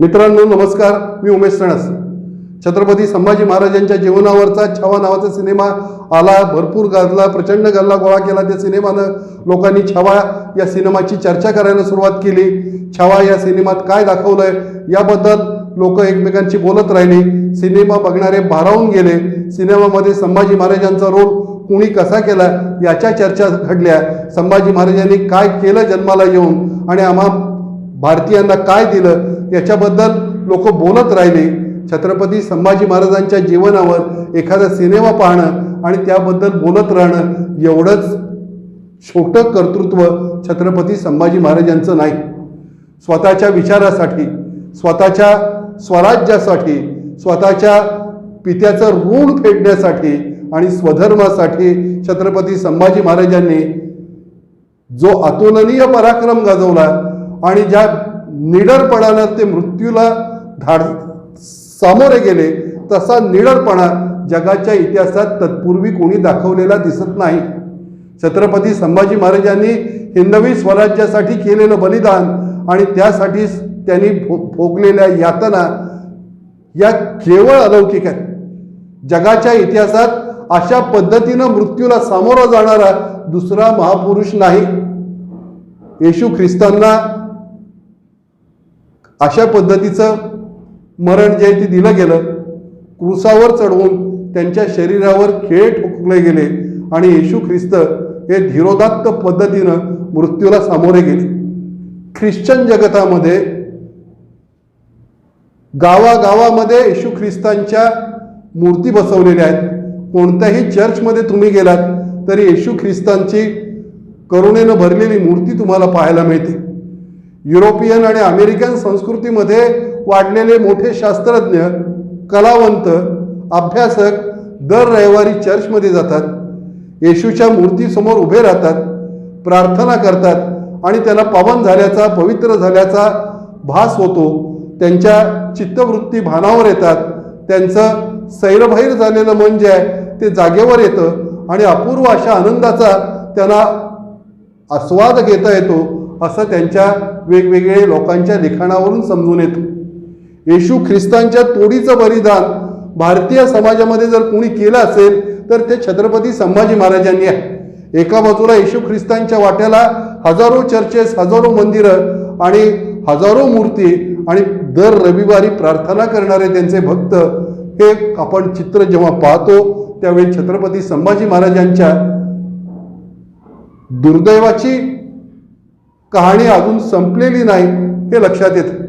मित्रांनो नमस्कार. मी उमेश सणस छत्रपती संभाजी महाराजांच्या जीवनावरचा छावा नावाचा सिनेमा आला भरपूर गाजला प्रचंड गल्ला गोळा केला त्या सिनेमानं. लोकांनी छावा या सिनेमाची चर्चा करायला सुरुवात केली. छावा या सिनेमात काय दाखवलंय याबद्दल लोक एकमेकांशी बोलत राहिली. सिनेमा बघणारे भारावून गेले. सिनेमामध्ये संभाजी महाराजांचा रोल कुणी कसा केला याच्या चर्चा घडल्या. संभाजी महाराजांनी काय केलं जन्माला येऊन? आणि आम्हा भारतीयांना काय दिलं याच्याबद्दल लोक बोलत राहिले. छत्रपती संभाजी महाराजांच्या जीवनावर एखादा सिनेमा पाहणं आणि त्याबद्दल बोलत राहणं एवढंच छोटं कर्तृत्व छत्रपती संभाजी महाराजांचं नाही. स्वतःच्या विचारासाठी स्वतःच्या स्वराज्यासाठी स्वतःच्या पित्याचं ऋण फेडण्यासाठी आणि स्वधर्मासाठी छत्रपती संभाजी महाराजांनी जो अतुलनीय पराक्रम गाजवला आणि ज्या निडरपणानं ते मृत्यूला धाड सामोरे गेले तसा निडरपणा जगाच्या इतिहासात तत्पूर्वी कोणी दाखवलेला दिसत नाही. छत्रपती संभाजी महाराजांनी हिंदवी स्वराज्यासाठी केलेलं बलिदान आणि त्यासाठी त्यांनी भो भोगलेल्या यातना या केवळ अलौकिक आहेत. जगाच्या इतिहासात अशा पद्धतीनं मृत्यूला सामोरा जाणारा दुसरा महापुरुष नाही. येशू ख्रिस्तांना अशा पद्धतीचं मरण जे आहे ते दिलं गेलं. क्रुसावर चढवून त्यांच्या शरीरावर खेळ ठोकले गेले आणि येशू ख्रिस्त हे धीरोदात्त पद्धतीनं मृत्यूला सामोरे गेले. ख्रिश्चन जगतामध्ये गावागावामध्ये येशू ख्रिस्तांच्या मूर्ती बसवलेल्या आहेत. कोणत्याही चर्चमध्ये तुम्ही गेलात तरी येशू ख्रिस्तांची करुणेनं भरलेली मूर्ती तुम्हाला पाहायला मिळते. युरोपियन आणि अमेरिकन संस्कृतीमध्ये वाढलेले मोठे शास्त्रज्ञ कलावंत अभ्यासक दर रविवारी चर्चमध्ये जातात येशूच्या मूर्तीसमोर उभे राहतात प्रार्थना करतात आणि त्यांना पवन झाल्याचा पवित्र झाल्याचा भास होतो. त्यांच्या चित्तवृत्ती भानावर येतात. त्यांचं सैरभैर झालेलं मन जे आहे ते जागेवर येतं आणि अपूर्व अशा आनंदाचा त्यांना आस्वाद घेता येतो. असं त्यांच्या वेगवेगळे लोकांच्या लिखाणावरून समजून येतं. येशू ख्रिस्तांच्या तोडीचं बलिदान भारतीय समाजामध्ये जर कोणी केलं असेल तर ते छत्रपती संभाजी महाराजांनी आहे. एका बाजूला येशू ख्रिस्तांच्या वाट्याला हजारो चर्चेस हजारो मंदिरं आणि हजारो मूर्ती आणि दर रविवारी प्रार्थना करणारे त्यांचे भक्त हे आपण चित्र जेव्हा पाहतो त्यावेळी छत्रपती संभाजी महाराजांच्या दुर्दैवाची कहाणी अजून संपलेली नाही हे लक्षात येतं.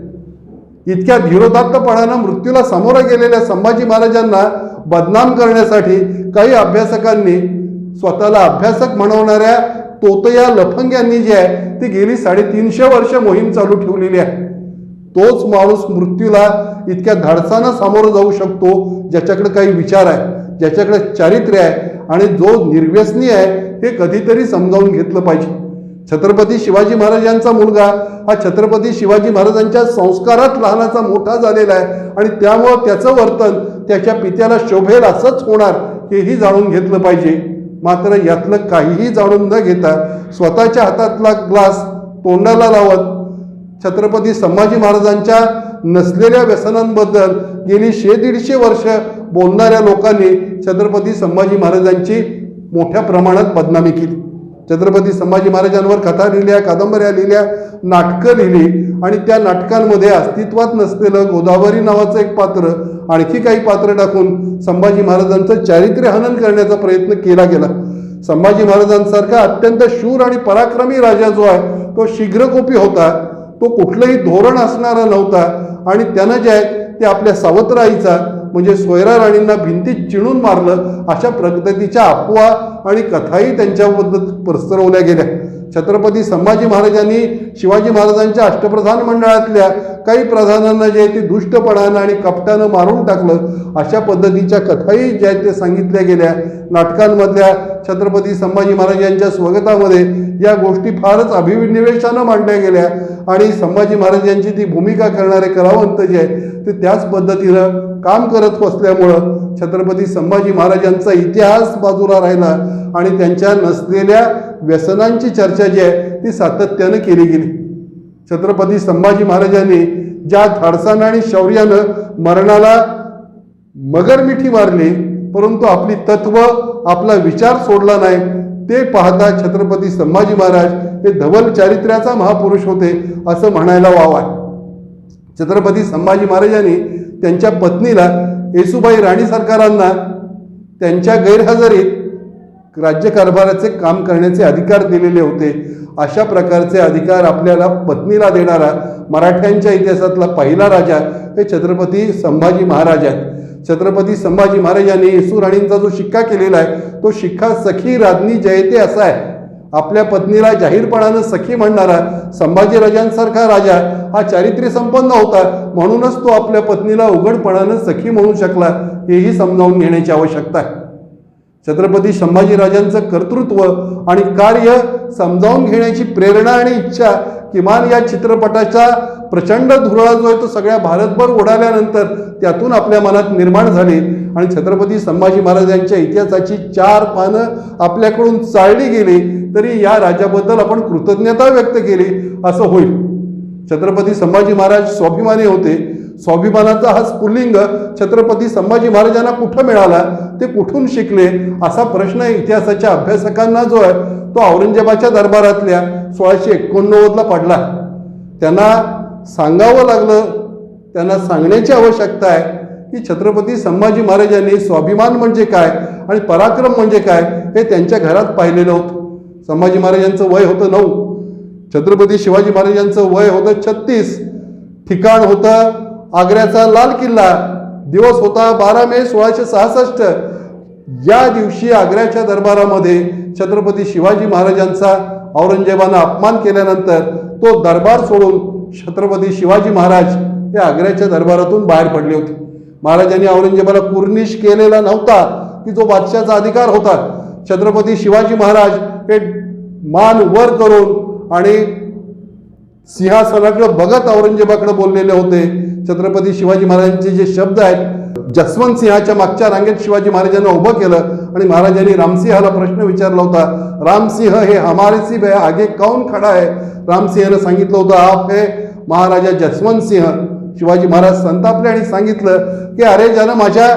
इतक्या धीरोदात्तपणानं मृत्यूला सामोरं गेलेल्या संभाजी महाराजांना बदनाम करण्यासाठी काही अभ्यासकांनी स्वतःला अभ्यासक म्हणवणाऱ्या तोतया लफंग्यांनी जे आहे ती गेली साडेतीनशे वर्ष मोहीम चालू ठेवलेली आहे. तोच माणूस मृत्यूला इतक्या धाडसानं सामोरं जाऊ शकतो ज्याच्याकडे काही विचार आहे ज्याच्याकडे चारित्र्य आहे आणि जो निर्व्यसनी आहे हे कधीतरी समजावून घेतलं पाहिजे. छत्रपती शिवाजी महाराजांचा मुलगा हा छत्रपती शिवाजी महाराजांच्या संस्कारात लहानाचा मोठा झालेला आहे आणि त्यामुळं त्याचं वर्तन त्याच्या पित्याला शोभेल असंच होणार हेही जाणून घेतलं पाहिजे. मात्र यातलं काहीही जाणून न घेता स्वतःच्या हातातला ग्लास तोंडाला लावत छत्रपती संभाजी महाराजांच्या नसलेल्या व्यसनांबद्दल गेली शे दीडशे वर्ष बोलणाऱ्या लोकांनी छत्रपती संभाजी महाराजांची मोठ्या प्रमाणात बदनामी केली. छत्रपती संभाजी महाराजांवर कथा लिहिल्या कादंबऱ्या लिहिल्या नाटकं लिहिली आणि त्या नाटकांमध्ये अस्तित्वात नसलेलं गोदावरी नावाचं एक पात्र आणखी काही पात्र टाकून संभाजी महाराजांचं चारित्र्य हनन करण्याचा प्रयत्न केला गेला. संभाजी महाराजांसारखा अत्यंत शूर आणि पराक्रमी राजा जो आहे तो शीघ्रकोपी होता तो कुठलंही धोरण असणारा नव्हता आणि त्यानं जे आहे ते आपल्या सावत्र आईचा म्हणजे सोयरा राणींना भिंतीत चिणून मारलं अशा प्रगतीच्या अफवा आणि कथाही त्यांच्याबद्दल पसरवल्या गेल्या. छत्रपती संभाजी महाराजांनी शिवाजी महाराजांच्या अष्टप्रधान मंडळातल्या काही प्रधानांना जे आहे ते दुष्टपणानं आणि कपटानं मारून टाकलं अशा पद्धतीच्या कथाही ज्या आहेत ते सांगितल्या गेल्या. नाटकांमधल्या छत्रपती संभाजी महाराजांच्या स्वागतामध्ये या गोष्टी फारच अभिनिवेशानं मांडल्या गेल्या आणि संभाजी महाराजांची ती भूमिका करणारे कलावंत जे आहे ते त्याच पद्धतीनं काम करत असल्यामुळं छत्रपती संभाजी महाराजांचा इतिहास बाजूला राहिला आणि त्यांच्या नसलेल्या व्यसनांची चर्चा जी आहे ती सातत्यानं केली गेली. छत्रपती संभाजी महाराजांनी ज्या धाडसानं आणि शौर्यानं मरणाला मगरमिठी मारली परंतु आपली तत्व आपला विचार सोडला नाही ते पाहता छत्रपती संभाजी महाराज हे धवल चारित्र्याचा महापुरुष होते असं म्हणायला वाव. आहे छत्रपती संभाजी महाराजांनी त्यांच्या पत्नीला येसुबाई राणी सरकारांना त्यांच्या गैरहजेरीत राज्यकारभाराचे काम करण्याचे अधिकार दिलेले होते. अशा प्रकारचे अधिकार आपल्याला पत्नीला देणारा मराठ्यांच्या इतिहासातला पहिला राजा हे छत्रपती संभाजी महाराज आहेत. छत्रपती संभाजी महाराजांनी येसू राणींचा जो शिक्का केलेला आहे तो शिक्का सखी राजनी जयते असा आहे. आपल्या पत्नीला जाहीरपणानं सखी म्हणणारा संभाजीराजांसारखा राजा हा चारित्र्य संपन्न होता म्हणूनच तो आपल्या पत्नीला उघडपणानं सखी म्हणू शकला हेही समजावून घेण्याची आवश्यकता आहे. छत्रपती संभाजीराजांचं कर्तृत्व आणि कार्य समजावून घेण्याची प्रेरणा आणि इच्छा किमान या चित्रपटाचा प्रचंड धुरळा जो आहे तो सगळ्या भारतभर उडाल्यानंतर त्यातून आपल्या मनात निर्माण झाली. आणि छत्रपती संभाजी महाराजांच्या इतिहासाची चार पानं आपल्याकडून चाळली गेली तरी या राजाबद्दल आपण कृतज्ञता व्यक्त केली असं होईल. छत्रपती संभाजी महाराज स्वाभिमानी होते. स्वाभिमानाचा हा स्फुल्लिंग छत्रपती संभाजी महाराजांना कुठं मिळाला? ते कुठून शिकले? असा प्रश्न इतिहासाच्या अभ्यासकांना जो आहे तो औरंगजेबाच्या दरबारातल्या सोळाशे एकोणनव्वदला पडला. त्यांना सांगावं लागलं त्यांना सांगण्याची आवश्यकता आहे की छत्रपती संभाजी महाराजांनी स्वाभिमान म्हणजे काय आणि पराक्रम म्हणजे काय हे त्यांच्या घरात पाहिलेलं होतं. संभाजी महाराजांचं वय होतं नऊ. छत्रपती शिवाजी महाराजांचं वय होतं छत्तीस. ठिकाण होतं आग्र्याचा लाल किल्ला दिवस होता बारा मे सोळाशे सहासष्ट. या दिवशी आग्र्याच्या दरबारामध्ये छत्रपती शिवाजी महाराजांचा औरंगजेबानं अपमान केल्यानंतर तो दरबार सोडून छत्रपती शिवाजी महाराज हे आग्र्याच्या दरबारातून बाहेर पडले होते. महाराजांनी औरंगजेबाला कुर्निश केलेला नव्हता की जो बादशाचा अधिकार होता. छत्रपती शिवाजी महाराज हे मान वर करून आणि सिंहासनाकडे बघत औरंगजेबाकडे बोललेले होते छत्रपती शिवाजी महाराजांचे जे शब्द आहेत जसवंत सिंहाच्या मागच्या रांगेत शिवाजी महाराजांना उभं केलं आणि महाराजांनी रामसिंहाला प्रश्न विचारला होता रामसिंह हे हमारे सिंह है आगे कौन खडा आहे रामसिंहनं सांगितलं होतं आप हे महाराजा जसवंत सिंह. शिवाजी महाराज संतापले आणि सांगितलं की अरे ज्यानं माझ्या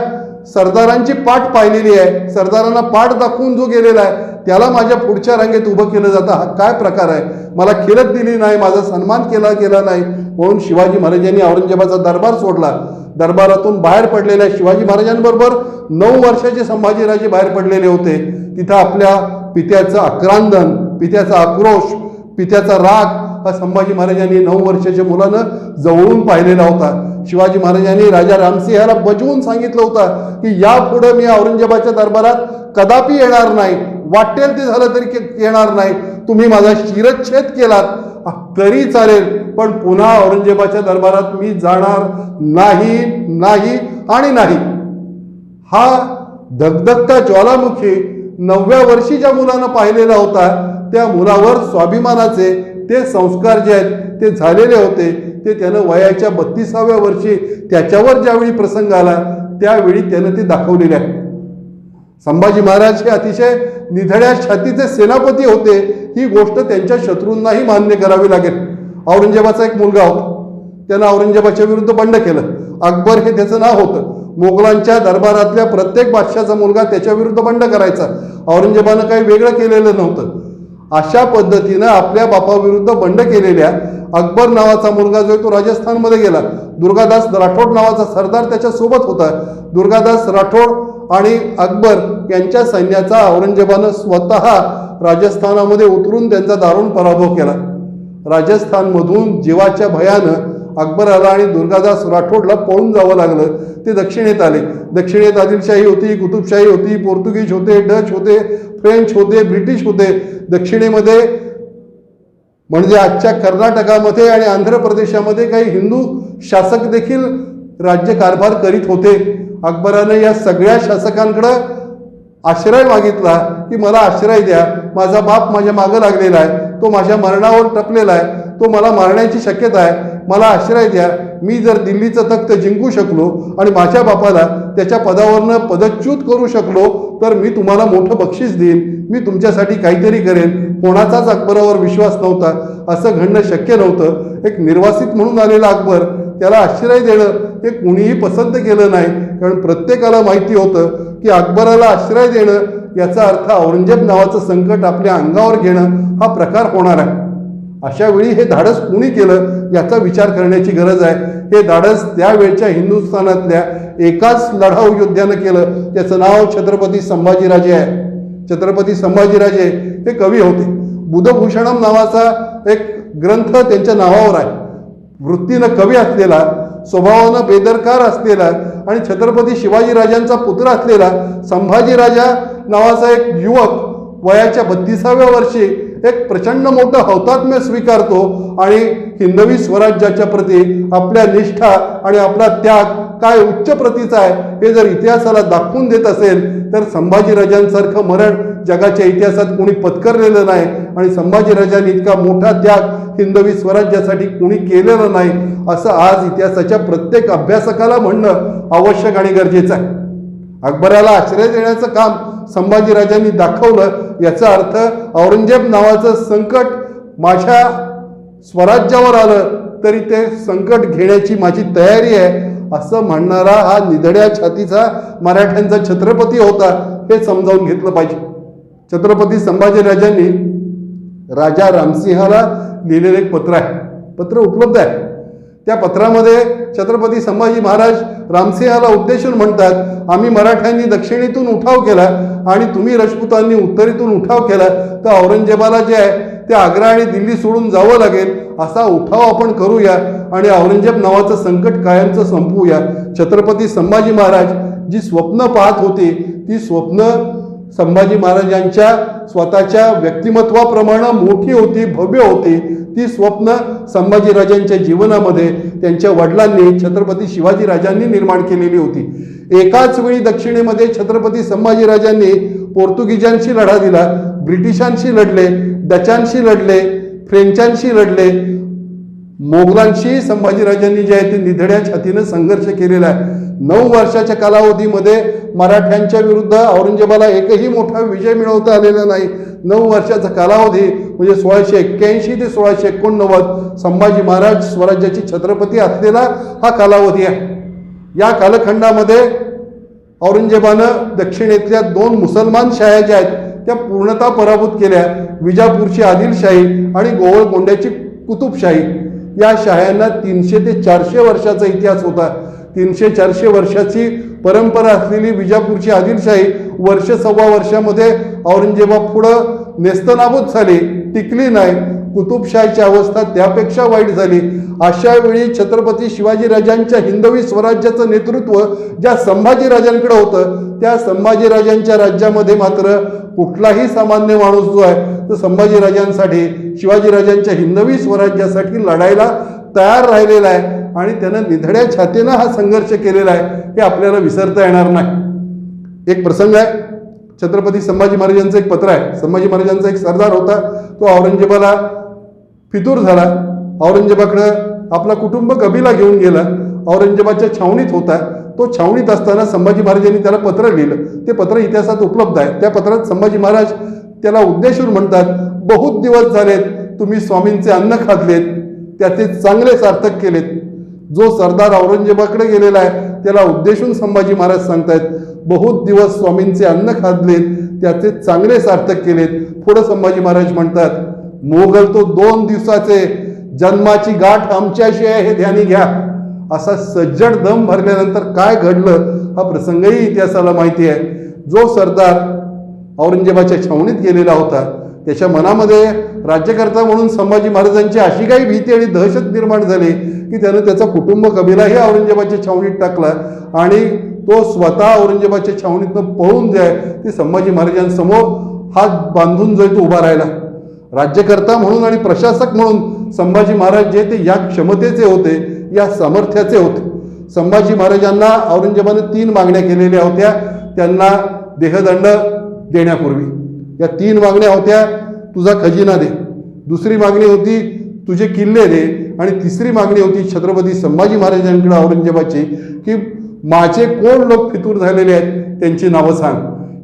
सरदारांची पाठ पाहिलेली आहे. सरदारांना पाठ दाखवून जो गेलेला आहे त्याला माझ्या पुढच्या रांगेत उभं केलं जातं. हा काय प्रकार आहे? मला खिलत दिली नाही माझा सन्मान केला गेला नाही. म्हणून शिवाजी महाराजांनी औरंगजेबाचा दरबार सोडला. दरबारातून बाहेर पडलेल्या शिवाजी महाराजांबरोबर नऊ वर्षाचे संभाजीराजे बाहेर पडलेले होते. तिथं आपल्या पित्याचं आक्रांदन पित्याचा आक्रोश पित्याचा राग हा संभाजी महाराजांनी नऊ वर्षाच्या मुलानं जवळून पाहिलेला होता. शिवाजी महाराजांनी राजा रामसिंहाला बजवून सांगितलं होतं की यापुढे मी औरंगजेबाच्या दरबारात कदापि येणार नाही. वाटेल ते झालं तरी येणार नाही. तुम्ही माझा शिरच्छेद केलात. तरी चालेल पण पुन्हा औरंगजेबाच्या दरबारात मी जाणार नाही नाही आणि नाही. हा धगधगता ज्वालामुखी नवव्या वर्षी ज्या मुलानं पाहिलेला होता त्या मुलावर स्वाभिमानाचे ते संस्कार जे आहेत ते झालेले होते ते त्यानं वयाच्या बत्तीसाव्या वर्षी त्याच्यावर ज्यावेळी प्रसंग आला त्यावेळी त्यानं ते दाखवलेले आहे संभाजी महाराज हे अतिशय निधड्या छातीचे सेनापती होते ही गोष्ट त्यांच्या शत्रूंनाही मान्य करावी लागेल. औरंगजेबाचा एक मुलगा होता त्यानं औरंगजेबाच्या विरुद्ध बंड केलं. अकबर हे त्याचं नाव होतं. मोगलांच्या दरबारातल्या प्रत्येक बादशाचा मुलगा त्याच्या विरुद्ध बंड करायचा. औरंगजेबानं काही वेगळं केलेलं नव्हतं. अशा पद्धतीनं आपल्या बापाविरुद्ध बंड केलेल्या अकबर नावाचा मुलगा जो आहे तो राजस्थानमध्ये गेला. दुर्गादास राठोड नावाचा सरदार त्याच्यासोबत होता. दुर्गादास राठोड आणि अकबर यांच्या सैन्याचा औरंगजेबानं स्वतः राजस्थानामध्ये उतरून त्यांचा दारुण पराभव केला. राजस्थानमधून जीवाच्या भयानं अकबराला आणि दुर्गादास राठोडला पळून जावं लागलं. ते दक्षिणेत आले. दक्षिणेत आदिलशाही होती कुतुबशाही होती पोर्तुगीज होते डच होते फ्रेंच होते ब्रिटिश होते. दक्षिणेमध्ये म्हणजे आजच्या कर्नाटकामध्ये आणि आंध्र प्रदेशामध्ये काही हिंदू शासक देखील राज्यकारभार करीत होते. अकबराने या सगळ्या शासकांकडं आश्रय मागितला की मला आश्रय द्या. माझा बाप माझ्या मागं लागलेला आहे. तो माझ्या मरणावर टपलेला आहे. तो मला मारण्याची शक्यता आहे. मला आश्रय द्या. मी जर दिल्लीचं तख्त जिंकू शकलो आणि माझ्या बापाला त्याच्या पदावरनं पदच्युत करू शकलो तर मी तुम्हाला मोठं बक्षीस देईन. मी तुमच्यासाठी काहीतरी करेन. कोणाचाच अकबरावर विश्वास नव्हता. असं घडणं शक्य नव्हतं. एक निर्वासित म्हणून आलेला अकबर त्याला आश्रय देणं हे कुणीही पसंत केलं नाही. कारण प्रत्येकाला माहिती होतं की अकबराला आश्रय देणं याचा अर्थ औरंगजेब नावाचं संकट आपल्या अंगावर घेणं हा प्रकार होणार आहे. अशा वेळी हे धाडस कुणी केलं याचा विचार करण्याची गरज आहे. हे धाडस त्यावेळच्या हिंदुस्थानातल्या एकाच लढाऊ योद्ध्यानं केलं. त्याचं नाव छत्रपती संभाजीराजे आहे. छत्रपती संभाजीराजे हे कवी होते. बुधभूषणम नावाचा एक ग्रंथ त्यांच्या नावावर आहे. वृत्तीनं कवी असलेला स्वभावानं बेदरकार असलेला आणि छत्रपती शिवाजीराजांचा पुत्र असलेला संभाजीराजा नावाचा एक युवक वयाच्या बत्तीसाव्या वर्षी एक प्रचंड मोठं हौतात्म्य स्वीकारतो आणि हिंदवी स्वराज्याच्या प्रती आपल्या निष्ठा आणि आपला त्याग काय उच्च प्रतीचा आहे हे जर इतिहासाला दाखवून देत असेल तर संभाजीराजांसारखं मरण जगाच्या इतिहासात कोणी पत्करलेलं नाही आणि संभाजीराजांनी इतका मोठा त्याग हिंदवी स्वराज्यासाठी कोणी केलेलं नाही असं आज इतिहासाच्या प्रत्येक अभ्यासकाला म्हणणं आवश्यक आणि गरजेचं आहे. अकबराला आश्रय देण्याचं काम संभाजीराजांनी दाखवलं याचा अर्थ औरंगजेब नावाचं संकट माझ्या स्वराज्यावर आलं तरी ते संकट घेण्याची माझी तयारी आहे असं म्हणणारा हा निधड्या छातीचा मराठ्यांचा छत्रपती होता हे समजावून घेतलं पाहिजे. छत्रपती संभाजीराजांनी राजा रामसिंहाला लिहिलेलं एक पत्र आहे. पत्र उपलब्ध आहे. त्या पत्रामध्ये छत्रपती संभाजी महाराज रामसिंहाला उद्देशून म्हणतात आम्ही मराठ्यांनी दक्षिणेतून उठाव केला आणि तुम्ही राजपुतांनी उत्तरेतून उठाव केला तर औरंगजेबाला जे आहे ते आग्रा आणि दिल्ली सोडून जावं लागेल असा उठाव आपण करूया आणि औरंगजेब नावाचं संकट कायमचं संपवूया. छत्रपती संभाजी महाराज जी स्वप्न पाहत होती ती स्वप्न संभाजी महाराजांच्या स्वतःच्या व्यक्तिमत्वाप्रमाणे मोठी होती भव्य होती. ती स्वप्न संभाजीराजांच्या जीवनामध्ये त्यांच्या वडिलांनी छत्रपती शिवाजीराजांनी निर्माण केलेली होती. एकाच वेळी दक्षिणेमध्ये छत्रपती संभाजीराजांनी पोर्तुगीजांशी लढा दिला. ब्रिटिशांशी लढले डचांशी लढले फ्रेंचांशी लढले. मोगलांशी संभाजीराजांनी जे आहे ते निधड्या छातीनं संघर्ष केलेला आहे. नऊ वर्षाच्या कालावधीमध्ये मराठ्यांच्या विरुद्ध औरंगजेबाला एकही मोठा विजय मिळवता आलेला नाही. नऊ वर्षाचा कालावधी म्हणजे सोळाशे एक्क्याऐंशी ते सोळाशे एकोणनव्वद संभाजी महाराज स्वराज्याची छत्रपती असलेला हा कालावधी आहे. या कालखंडामध्ये औरंगजेबानं दक्षिणेतल्या दोन मुसलमान शाह्या ज्या आहेत त्या पूर्णतः पराभूत केल्या. विजापूरची आदिलशाही आणि गोवळकोंड्याची कुतुबशाही. या शाह्यांना तीनशे ते चारशे वर्षाचा इतिहास होता. तीनशे चारशे वर्षाची परंपरा असलेली विजापूरची आदिलशाही वर्ष सव्वा वर्षामध्ये औरंगजेबा पुढं नेस्तनाबूत झाली टिकली नाही कुतुबशाहीची अवस्था त्यापेक्षा वाईट झाली. अशा वेळी छत्रपती शिवाजीराजांच्या हिंदवी स्वराज्याचं नेतृत्व ज्या संभाजीराजांकडे होतं त्या संभाजीराजांच्या राज्यामध्ये मात्र कुठलाही सामान्य माणूस जो आहे तो संभाजीराजांसाठी शिवाजीराजांच्या हिंदवी स्वराज्यासाठी लढायला तयार राहिलेला आहे. आणि त्यानं निधड्या छातीनं हा संघर्ष केलेला आहे हे आपल्याला विसरता येणार नाही. एक प्रसंग आहे छत्रपती संभाजी महाराजांचं एक पत्र आहे. संभाजी महाराजांचा एक सरदार होता तो औरंगजेबाला फितूर झाला. औरंगजेबाकडं आपला कुटुंब कबीला घेऊन गेला. औरंगजेबाच्या छावणीत होता. तो छावणीत असताना संभाजी महाराजांनी त्याला पत्र लिहिलं. ते पत्र इतिहासात उपलब्ध आहे. त्या पत्रात संभाजी महाराज त्याला उद्देशून म्हणतात बहुत दिवस झालेत तुम्ही स्वामींचे अन्न खाल्लेत त्याचे चांगले सार्थक केलेत. जो सरदार औरंगजेबाकडे गेलेला आहे त्याला उद्देशून संभाजी महाराज सांगतायत बहुत दिवस स्वामींचे अन्न खाल्लेत त्याचे चांगले सार्थक केलेत. पुढे संभाजी महाराज म्हणतात मोगल तो दोन दिवसाचे जन्माची गाठ आमच्याशी आहे हे ध्यानी घ्या. असा सज्जड दम भरल्यानंतर काय घडलं हा प्रसंगही इतिहासाला माहिती आहे. जो सरदार औरंगजेबाच्या छावणीत गेलेला होता त्याच्या मनामध्ये राज्यकर्ता म्हणून संभाजी महाराजांची अशी काही भीती आणि दहशत निर्माण झाली की त्यानं त्याचा कुटुंब कबिलाही औरंगजेबाच्या छावणीत टाकला आणि तो स्वतः औरंगजेबाच्या छावणीतनं पळून जाय ते संभाजी महाराजांसमोर हात बांधून जो आहे तो उभा राहिला. राज्यकर्ता म्हणून आणि प्रशासक म्हणून संभाजी महाराज जे ते या क्षमतेचे होते या सामर्थ्याचे होते. संभाजी महाराजांना औरंगजेबाने तीन मागण्या केलेल्या होत्या त्यांना देहदंड देण्यापूर्वी. या तीन मागण्या होत्या तुझा खजिना दे. दुसरी मागणी होती तुझे किल्ले दे आणि तिसरी मागणी होती छत्रपती संभाजी महाराजांकडे औरंगजेबाची की माझे कोण लोक फितूर झालेले आहेत त्यांची नावं सांग.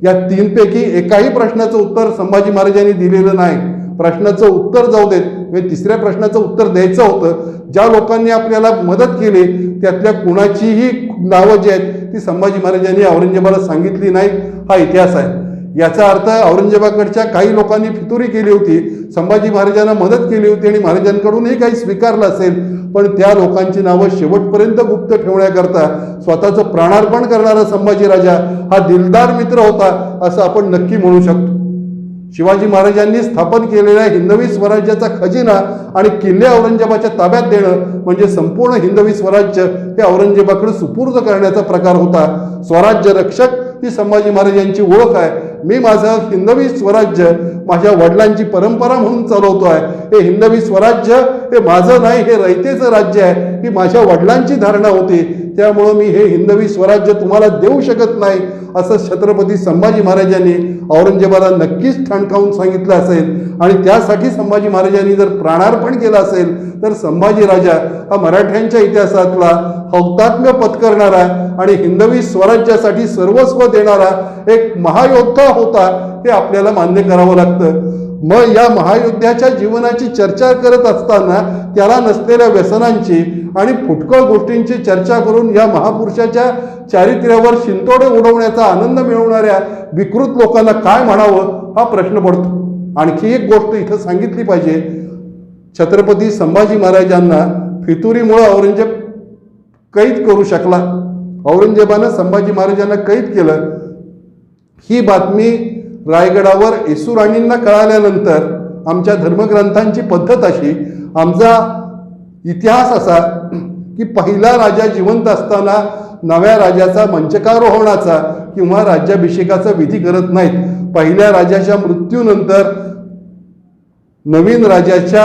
या तीनपैकी एकाही प्रश्नाचं उत्तर संभाजी महाराजांनी दिलेलं नाही. प्रश्नाचं उत्तर जाऊ देत. म्हणजे तिसऱ्या प्रश्नाचं उत्तर द्यायचं होतं. ज्या लोकांनी आपल्याला मदत केली त्यातल्या कुणाचीही नावं जी आहेत ती संभाजी महाराजांनी औरंगजेबाला सांगितली नाही हा इतिहास आहे. याचा अर्थ औरंगजेबाकडच्या काही लोकांनी फितुरी केली होती संभाजी महाराजांना मदत केली होती आणि महाराजांकडूनही काही स्वीकारलं असेल पण त्या लोकांची नावं शेवटपर्यंत गुप्त ठेवण्याकरता स्वतःचं प्राणार्पण करणारा संभाजी राजा हा दिलदार मित्र होता असं आपण नक्की म्हणू शकतो. शिवाजी महाराजांनी स्थापन केलेल्या हिंदवी स्वराज्याचा खजिना आणि किल्ले औरंगजेबाच्या ताब्यात देणं म्हणजे संपूर्ण हिंदवी स्वराज्य हे औरंगजेबाकडे सुपूर्द करण्याचा प्रकार होता. स्वराज्य रक्षक ही संभाजी महाराजांची ओळख आहे. मी माझं हिंदवी स्वराज्य माझ्या वडिलांची परंपरा म्हणून चालवतो आहे. हे हिंदवी स्वराज्य हे माझं नाही हे रयतेचं राज्य आहे ही माझ्या वडिलांची धारणा होती. त्यामुळं मी हे हिंदवी स्वराज्य तुम्हाला देऊ शकत नाही. असं छत्रपती संभाजी महाराजांनी औरंगजेबाला नक्कीच ठणकावून सांगितलं असेल आणि त्यासाठी संभाजी महाराजांनी जर प्राणार्पण केलं असेल तर संभाजी राजा हा मराठ्यांच्या इतिहासातला हौतात्म्य पत्करणारा आणि हिंदवी स्वराज्यासाठी सर्वस्व देणारा एक महायोद्धा होता हे आपल्याला मान्य करावं लागतं. मग या महायुद्धाच्या जीवनाची चर्चा करत असताना त्याला नसलेल्या व्यसनांची आणि फुटकळ गोष्टींची चर्चा करून या महापुरुषाच्या चारित्र्यावर शिंतोडे उडवण्याचा आनंद मिळवणाऱ्या विकृत लोकांना काय म्हणावं हा प्रश्न पडतो. आणखी एक गोष्ट इथं सांगितली पाहिजे. छत्रपती संभाजी महाराजांना फितुरीमुळं औरंगजेब कैद करू शकला. औरंगजेबानं संभाजी महाराजांना कैद केलं. ही बातमी रायगडावर येसुराणींना कळाल्यानंतर आमच्या धर्मग्रंथांची पद्धत अशी आमचा इतिहास असा की पहिला राजा जिवंत असताना नव्या राजाचा मंचकारोहणाचा किंवा राज्याभिषेकाचा विधी करत नाहीत. पहिल्या राजाच्या मृत्यूनंतर नवीन राजाच्या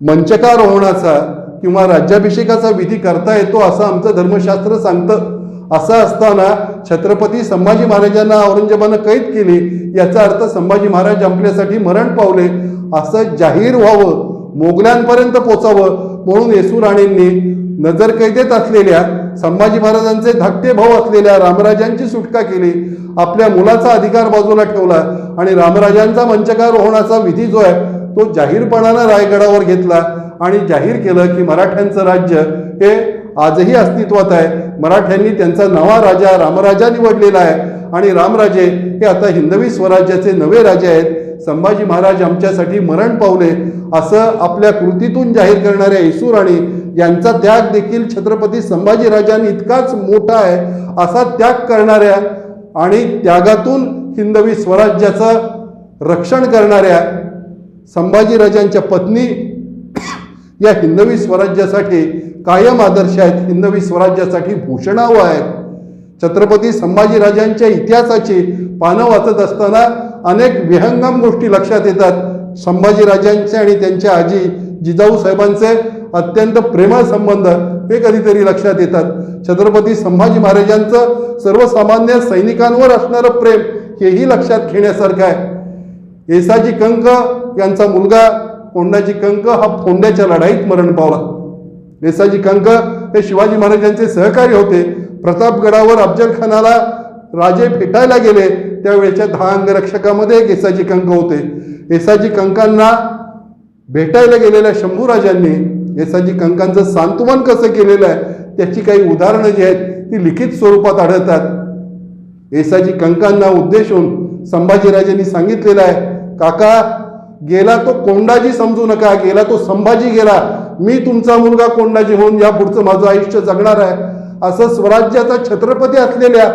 मंचकारोहणाचा किंवा राज्याभिषेकाचा विधी करता येतो असं आमचं धर्मशास्त्र सांगतं. असं असताना छत्रपती संभाजी महाराजांना औरंगजेबानं कैद केले. याचा अर्थ संभाजी महाराज आपल्यासाठी मरण पावले. असं जाहीर व्हावं मोगल्यांपर्यंत पोचावं म्हणून येसुराणींनी नजर कैदेत असलेल्या संभाजी महाराजांचे धाकटे भाऊ असलेल्या रामराजांची सुटका केली. आपल्या मुलाचा अधिकार बाजूला ठेवला आणि रामराजांचा मंचकारोहणाचा विधी जो आहे तो जाहीरपणानं रायगडावर घेतला आणि जाहीर केलं की मराठ्यांचं राज्य हे आजही अस्तित्वात आहे. मराठ्यांनी त्यांचा नवा राजा रामराजा निवडलेला आहे. आणि रामराजे हे आता हिंदवी स्वराज्याचे नवे राजे आहेत. संभाजी महाराज आमच्यासाठी मरण पावले असं आपल्या कृतीतून जाहीर करणाऱ्या येसूराणी यांचा त्याग देखील छत्रपती संभाजीराजांनी इतकाच मोठा आहे असा त्याग करणाऱ्या आणि त्यागातून हिंदवी स्वराज्याचं रक्षण करणाऱ्या संभाजीराजांच्या पत्नी या हिंदवी स्वराज्यासाठी कायम आदर्श आहेत. हिंदवी स्वराज्यासाठी भूषणावं आहेत. छत्रपती संभाजीराजांच्या इतिहासाची पानं वाचत असताना अनेक विहंगम गोष्टी लक्षात येतात. संभाजीराजांचे आणि त्यांच्या आजी जिजाऊ साहेबांचे अत्यंत प्रेमळ संबंध हे कधीतरी लक्षात येतात. छत्रपती संभाजी महाराजांचं सर्वसामान्य सैनिकांवर असणारं प्रेम हेही लक्षात घेण्यासारखं आहे. एसाजी कंक यांचा मुलगा फोंडाजी कंक हा फोंड्याच्या लढाईत मरण पावला. येसाजी कंक हे शिवाजी महाराजांचे सहकारी होते. प्रतापगडावर अफजल खानाला राजे भेटायला गेले. त्यावेळेच्या दहा अंगरक्षकामध्ये एक एसाजी कंक होते. येसाजी कंकांना भेटायला गेलेल्या शंभूराजांनी येसाजी कंकांचं सांत्वन कसं केलेलं आहे त्याची काही उदाहरणं जी आहेत ती लिखित स्वरूपात आढळतात. येसाजी कंकांना उद्देशून संभाजीराजांनी सांगितलेलं आहे काका गेला तो कोंडाजी समजू नका गेला तो संभाजी गेला मी तुमचा मुलगा कोंडाजी होऊन या पुढचं माझं आयुष्य जगणार आहे. असं स्वराज्याचा छत्रपती असलेल्या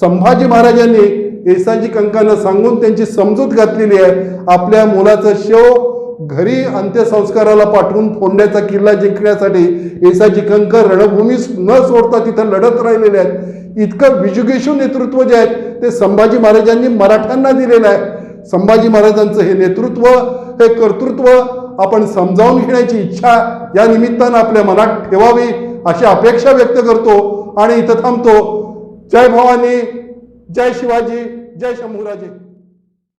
संभाजी महाराजांनी येसाजी कंकांना सांगून त्यांची समजूत घातलेली आहे. आपल्या मुलाचं शव घरी अंत्यसंस्काराला पाठवून फोंड्याचा किल्ला जिंकण्यासाठी येसाजी कंक रणभूमी न सोडता तिथं लढत राहिलेले आहेत. इतकं विजुगेशू नेतृत्व जे आहे ते संभाजी महाराजांनी मराठ्यांना दिलेलं आहे. संभाजी महाराजांचं हे नेतृत्व हे कर्तृत्व आपण समजावून घेण्याची इच्छा या निमित्तानं आपल्या मनात ठेवावी अशी अपेक्षा व्यक्त करतो आणि इथं थांबतो. जय भवानी जय शिवाजी जय शंभूराजे.